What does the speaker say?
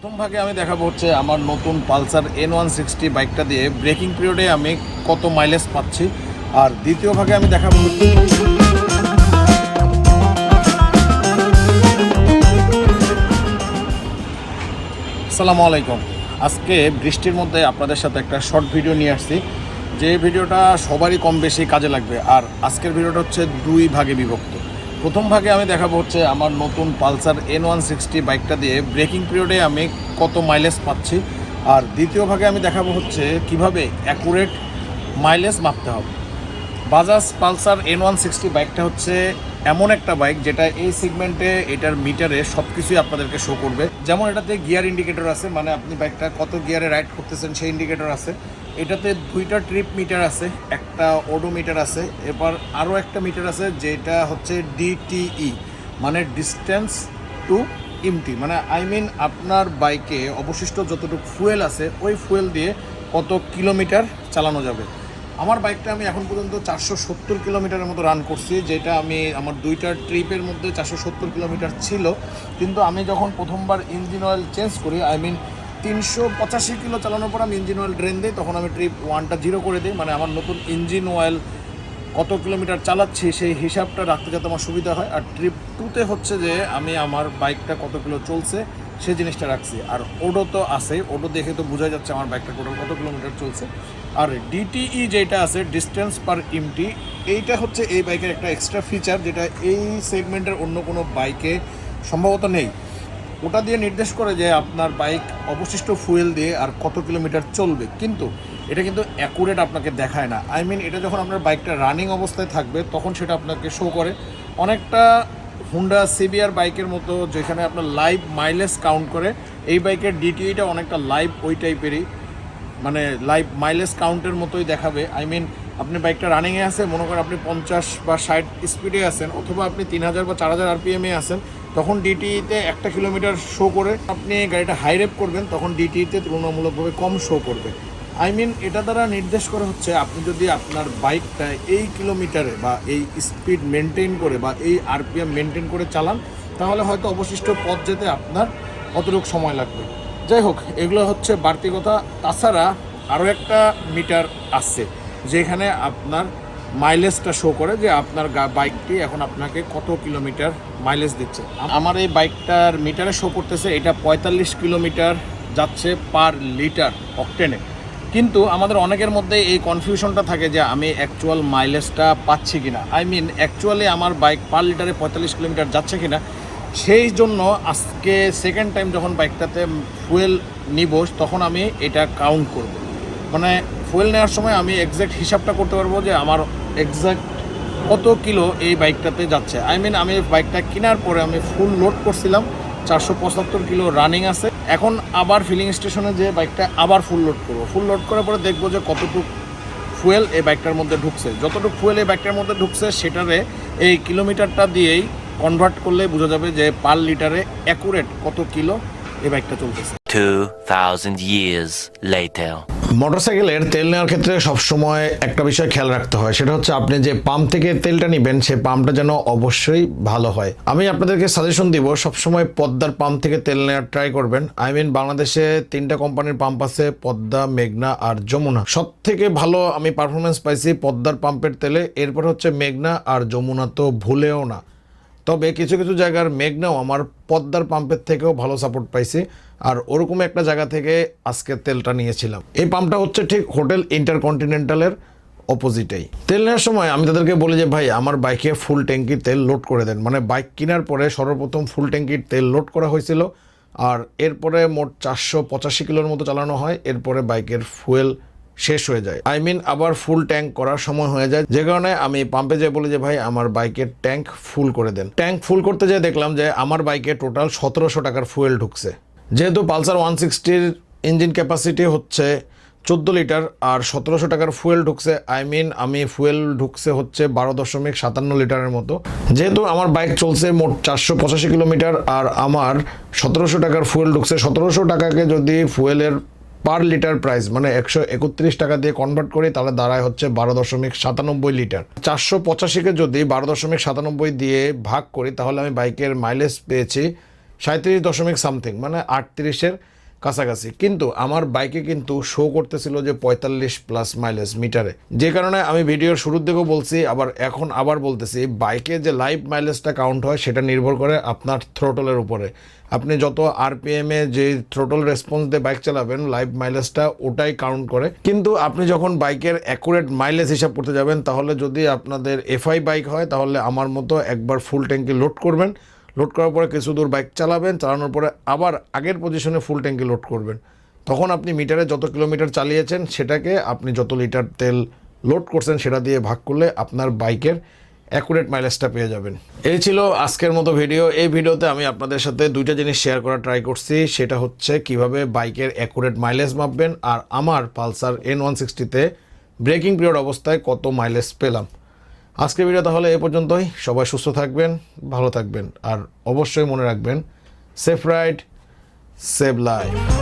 প্রথম ভাগে আমি দেখাবো হচ্ছে আমার নতুন পালসার এন ওয়ান সিক্সটি বাইকটা দিয়ে ব্রেকিং পিরিয়ডে আমি কত মাইলেজ পাচ্ছি। আর দ্বিতীয় ভাগে আমি দেখাবো আসসালামু আলাইকুম। আজকে বৃষ্টির মধ্যে আপনাদের সাথে একটা শর্ট ভিডিও নিয়ে আসছি। যে ভিডিওটা সবারই কম বেশি কাজে লাগবে। আর আজকের ভিডিওটা হচ্ছে দুই ভাগে বিভক্ত। প্রথম ভাগে আমি দেখাবো হচ্ছে আমার নতুন পালসার এন ওয়ান সিক্সটি বাইকটা দিয়ে ব্রেকিং পিরিয়ডে আমি কত মাইলেজ পাচ্ছি। আর দ্বিতীয় ভাগে আমি দেখাবো হচ্ছে কীভাবে অ্যাকুরেট মাইলেজ মাপতে হবে। Bajaj Pulsar N one sixty বাইকটা হচ্ছে এমন একটা বাইক যেটা এই সেগমেন্টে এটার মিটারে সব কিছুই আপনাদেরকে শো করবে। যেমন এটাতে গিয়ার ইন্ডিকেটর আছে মানে আপনি বাইকটা কত গিয়ারে রাইড করতেছেন সেই ইন্ডিকেটর আছে। এটাতে দুইটা ট্রিপ মিটার আছে, একটা ওডো মিটার আছে, এবার আরও একটা মিটার আছে যেটা হচ্ছে ডিটিই মানে ডিস্টেন্স টু ইমটি মানে আই মিন আপনার বাইকে অবশিষ্ট যতটুকু ফুয়েল আছে, ওই ফুয়েল দিয়ে কত কিলোমিটার চালানো যাবে। আমার বাইকটা আমি এখন পর্যন্ত চারশো সত্তর কিলোমিটারের মতো রান করছি, যেটা আমি আমার দুইটা ট্রিপের মধ্যে চারশো সত্তর কিলোমিটার ছিল। কিন্তু আমি যখন প্রথমবার ইঞ্জিন অয়েল চেঞ্জ করি আই মিন তিনশো পঁচাশি কিলো চালানোর পর আমি ইঞ্জিন অয়েল ড্রেন দিই, তখন আমি ট্রিপ ওয়ানটা জিরো করে দিই। মানে আমার নতুন ইঞ্জিন অয়েল কত কিলোমিটার চালাচ্ছি সেই হিসাবটা রাখতে যাতে আমার সুবিধা হয়। আর ট্রিপ টুতে হচ্ছে যে আমি আমার বাইকটা কত কিলো চলছে সেই জিনিসটা রাখছি। আর ওডো তো আছে ওডো দেখে তো বোঝা যাচ্ছে আমার বাইকটা টোটাল কত কিলোমিটার চলছে। আর ডিটিই যেটা আছে ডিস্টেন্স পার ইমটি এইটা হচ্ছে এই বাইকের একটা এক্সট্রা ফিচার যেটা এই সেগমেন্টের অন্য কোনো বাইকে সম্ভবত নেই। ওটা দিয়ে নির্দেশ করে যে আপনার বাইক অবশিষ্ট ফুয়েল দিয়ে আর কত কিলোমিটার চলবে। কিন্তু এটা কিন্তু অ্যাকুরেট আপনাকে দেখায় না। আই মিন এটা যখন আপনার বাইকটা রানিং অবস্থায় থাকবে, তখন সেটা আপনাকে শো করে। অনেকটা হুন্ডা সিবিআর বাইকের মতো যেখানে আপনার লাইভ মাইলেজ কাউন্ট করে, এই বাইকের ডিটিইটা অনেকটা লাইভ ওই টাইপেরই মানে লাইভ মাইলেজ কাউন্টের মতোই দেখাবে। আই মিন আপনি বাইকটা রানিংয়ে আছে মনে করেন আপনি পঞ্চাশ বা ষাট স্পিডে আছেন, অথবা আপনি তিন হাজার বা চার হাজার আরপিএমে আছেন তখন ডিটিতে একটা কিলোমিটার শো করে আপনি গাড়িটা হাই রেপ করবেন, তখন ডিটিতে তুলনামূলকভাবে কম শো করবে। আই মিন এটা দ্বারা নির্দেশ করা হচ্ছে আপনি যদি আপনার বাইকটা এই কিলোমিটারে বা এই স্পিড মেনটেন করে বা এই আরপিএম মেনটেন করে চালান, তাহলে হয়তো অবশিষ্ট পথ যেতে আপনার অতটুকু সময় লাগবে। যাই হোক, এগুলো হচ্ছে বাড়তি কথা। তাছাড়া আরও একটা মিটার আছে, যেখানে আপনার মাইলেজটা শো করে যে আপনার বাইকটি এখন আপনাকে কত কিলোমিটার মাইলেজ দিচ্ছে। আম- আমার এই বাইকটার মিটারে শো করতেছে, এটা পঁয়তাল্লিশ কিলোমিটার যাচ্ছে পার লিটার অকটেনে কিন্তু আমাদের অনেকের মধ্যে এই কনফিউশনটা থাকে যে আমি অ্যাকচুয়াল মাইলেজটা পাচ্ছি কিনা। আই মিন অ্যাকচুয়ালি আমার বাইক পার লিটারে পঁয়তাল্লিশ কিলোমিটার যাচ্ছে কিনা। সেই জন্য আজকে সেকেন্ড টাইম যখন বাইকটাতে ফুয়েল নিব, তখন আমি এটা কাউন্ট করব। মানে ফুয়েল নেওয়ার সময় আমি এক্স্যাক্ট হিসাবটা করতে পারব যে আমার এক্স্যাক্ট কত কিলো এই বাইকটাতে যাচ্ছে। আই মিন আমি বাইকটা কেনার পরে আমি ফুল লোড করছিলাম চারশো পঁচাত্তর কিলো রানিং আছে। এখন আবার ফিলিং স্টেশনে যে বাইকটা আবার ফুল লোড করব। ফুল লোড করার পরে দেখব যে কতটুকু ফুয়েল এই বাইকটার মধ্যে ঢুকছে। যতটুকু ফুয়েল এই বাইকটার মধ্যে ঢুকছে সেটারে এই কিলোমিটারটা দিয়েই কনভার্ট করলে বোঝা যাবে যে পার লিটারে অ্যাকুরেট কত কিলো এই বাইকটা চলতেছে। 2,000 years later. মোটরসাইকেলের তেল নেওয়ার ক্ষেত্রে সবসময় একটা বিষয় খেয়াল রাখতে হয়, সেটা হচ্ছে আপনি যে পাম্প থেকে তেলটা নেবেন সেই পাম্পটা যেন অবশ্যই ভালো হয়। আমি আপনাদেরকে সাজেশন দিব, সবসময় পদ্মার পাম্প থেকে তেল নেওয়ার ট্রাই করবেন। আই মিন বাংলাদেশে তিনটা কোম্পানির পাম্প আছে, পদ্মা, মেঘনা আর যমুনা। সব থেকে ভালো আমি পারফরমেন্স পাইছি পদ্মার পাম্পের তেলে, এরপর হচ্ছে মেঘনা আর যমুনা, তো ভুলেও না। তবে কিছু কিছু জায়গার মেঘনাও আমার পদ্মার পাম্পের থেকেও ভালো সাপোর্ট পাইছি। আর ওরকম একটা জায়গা থেকে আজকে তেলটা নিয়েছিলাম। এই পাম্পটা হচ্ছে ঠিক হোটেল ইন্টারকন্টিনেন্টালের অপোজিটেই তেল নেওয়ার সময় আমি তাদেরকে বলি যে, ভাই, আমার বাইকে ফুল ট্যাঙ্কির তেল লোড করে দেন। মানে বাইক কেনার পরে সর্বপ্রথম ফুল ট্যাঙ্কির তেল লোড করা হয়েছিল। আর এরপরে মোট চারশো পঁচাশি কিলোর মতো চালানো হয়। এরপরে বাইকের ফুয়েল শেষ হয়ে যায়। আই মিন আবার ফুল ট্যাঙ্ক করার সময় হয়ে যায়। যে কারণে আমি পাম্পে যেয়ে বলি যে, ভাই, আমার বাইকের ট্যাঙ্ক ফুল করে দেন। ট্যাঙ্ক ফুল করতে যেয়ে দেখলাম যে, আমার বাইকে টোটাল সতেরোশো টাকার ফুয়েল ঢুকছে। যেহেতু পালসার ওয়ান সিক্সটির ইঞ্জিন ক্যাপাসিটি হচ্ছে চোদ্দ লিটার আর সতেরোশো টাকার ফুয়েল ঢুকছে আই মিন আমি ফুয়েল ঢুকছে হচ্ছে বারো দশমিক সাতান্ন লিটারের মতো। যেহেতু আমার বাইক চলছে মোট চারশো পঁচাশি কিলোমিটার আর আমার সতেরোশো টাকার ফুয়েল ঢুকছে, সতেরোশো টাকাকে যদি ফুয়েলের পার লিটার প্রাইস মানে একশো একত্রিশ টাকা দিয়ে কনভার্ট করি, তাহলে দাঁড়ায় হচ্ছে বারো দশমিক সাতানব্বই লিটার। চারশো পঁচাশিকে যদি বারো দশমিক সাতানব্বই দিয়ে ভাগ করি, তাহলে আমি বাইকের মাইলেজ পেয়েছি সাঁত্রিশ দশমিক সামথিং মানে আটত্রিশের কাছাকাছি। কিন্তু আমার বাইকে কিন্তু শো করতেছিল যে পঁয়তাল্লিশ প্লাস মাইলেজ মিটারে যে কারণে আমি ভিডিওর শুরুর দিকেও বলছি, আবার এখন আবার বলতেছি বাইকে যে লাইভ মাইলেজটা কাউন্ট হয়, সেটা নির্ভর করে আপনার থ্রোটলের উপরে। আপনি যত আরপিএমে যে থ্রোটল রেসপন্স দিয়ে বাইক চালাবেন লাইভ মাইলেজটা ওটাই কাউন্ট করে। কিন্তু আপনি যখন বাইকের অ্যাকুরেট মাইলেজ হিসাব করতে যাবেন, তাহলে যদি আপনাদের এফআই বাইক হয়, তাহলে আমার মতো একবার ফুল ট্যাঙ্কি লোড করবেন। লোড করার পরে কিছু দূর বাইক চালাবেন, চালানোর পরে আবার আগের পজিশনে ফুল ট্যাঙ্কি লোড করবেন। তখন আপনি মিটারে যত কিলোমিটার চালিয়েছেন, সেটাকে আপনি যত লিটার তেল লোড করছেন, সেটা দিয়ে ভাগ করলে আপনার বাইকের অ্যাকুরেট মাইলেজটা পেয়ে যাবেন। এই ছিল আজকের মতো ভিডিও এই ভিডিওতে আমি আপনাদের সাথে দুইটা জিনিস শেয়ার করার ট্রাই করছি। সেটা হচ্ছে কীভাবে বাইকের অ্যাকুরেট মাইলেজ মাপবেন, আর আমার পালসার এন ওয়ান সিক্সটিতে ব্রেকিং পিরিয়ড অবস্থায় কত মাইলেজ পেলাম। আজকের ভিডিও তাহলে এ পর্যন্তই। সবাই সুস্থ থাকবেন, ভালো থাকবেন, আর অবশ্যই মনে রাখবেন সেফ রাইড সেভ লাইফ